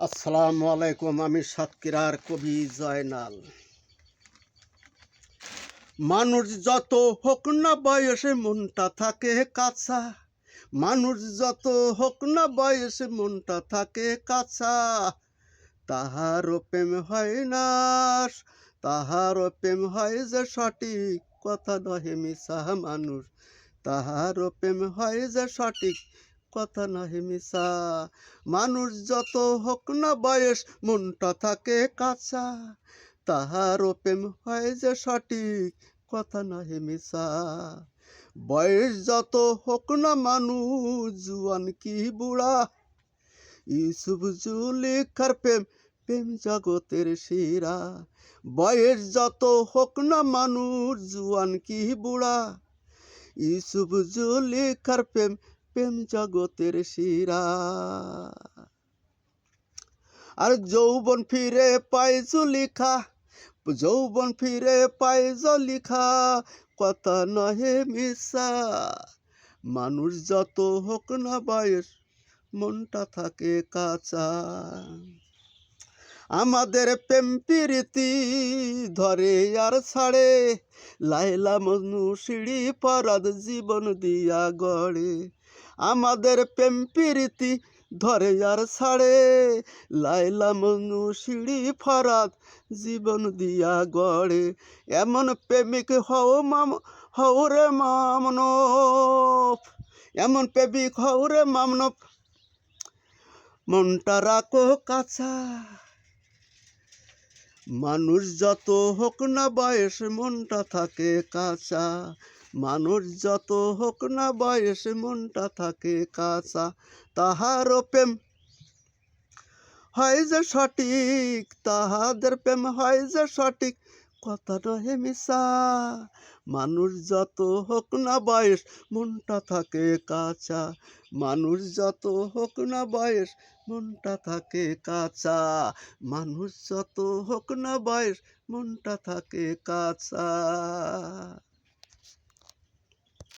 আসসালামু আলাইকুম, আমি সাতক্ষীরার কবি জয়নাল। মানুষ যত হোক না বয়সে মনটা থাকে কাঁচা। মানুষ যত হোক না বয়সে মনটা থাকে কাঁচা। তাহারও প্রেম হয় না, তাহারও প্রেম হয় যে সঠিক কথা নহে মিশা মানুষ। তাহারও প্রেম হয় যে সঠিক কথা নহে মিশা মানুষ যত হোক না বয়স, মনটা থাকে কাঁচা। তাহার প্রেম হয় যে সঠিক কথা নহে মিশা বয়স যত হোক না মানুষ, জুয়ান কি বুড়া? ইসুফ জুলিখার প্রেম প্রেম জগতের শিরা। বয়স যত হোক না মানুষ, জুয়ান কি বুড়া? ইসুফ জুলিখার প্রেম প্রেম জগতের শিরা। আর যৌবন ফিরে পাই জুলিখা, যৌবন ফিরে পাই জলিখা। কথা নহে মিশা, মানুষ যত হোক না বয়স, মনটা থাকে কাঁচা। আমাদের প্রেম প্রীতি ধরে আর ছাড়ে। লাইলা মজনু সিঁড়ি পরাদ জীবন দিয়া গড়ে। আমাদের প্রেম প্রীতি ধরে আর ছাড়ে। লাইলা মনু সিঁড়ি ফরাদ জীবন দিয়া গড়ে। এমন প্রেমিক হও মাম, হও রে মামনব। এমন প্রেমিক হও রে মামনব। মনটা রাখো কাছা মানুষ যত হোক না বয়স, মনটা থাকে কাঁচা। মানুষ যত হোক না বয়স, মনটা থাকে কাঁচা। তাহারও প্রেম হয় যে সঠিক, তাহাদের প্রেম হয় যে সঠিক। কথা হেমিসা মানুষ যত হোক না বয়স, মনটা থাকে কাঁচা। মানুষ যত হোক না বয়স, মনটা থাকে কাঁচা। মানুষ যত হোক না বয়স, মনটা থাকে কাঁচা।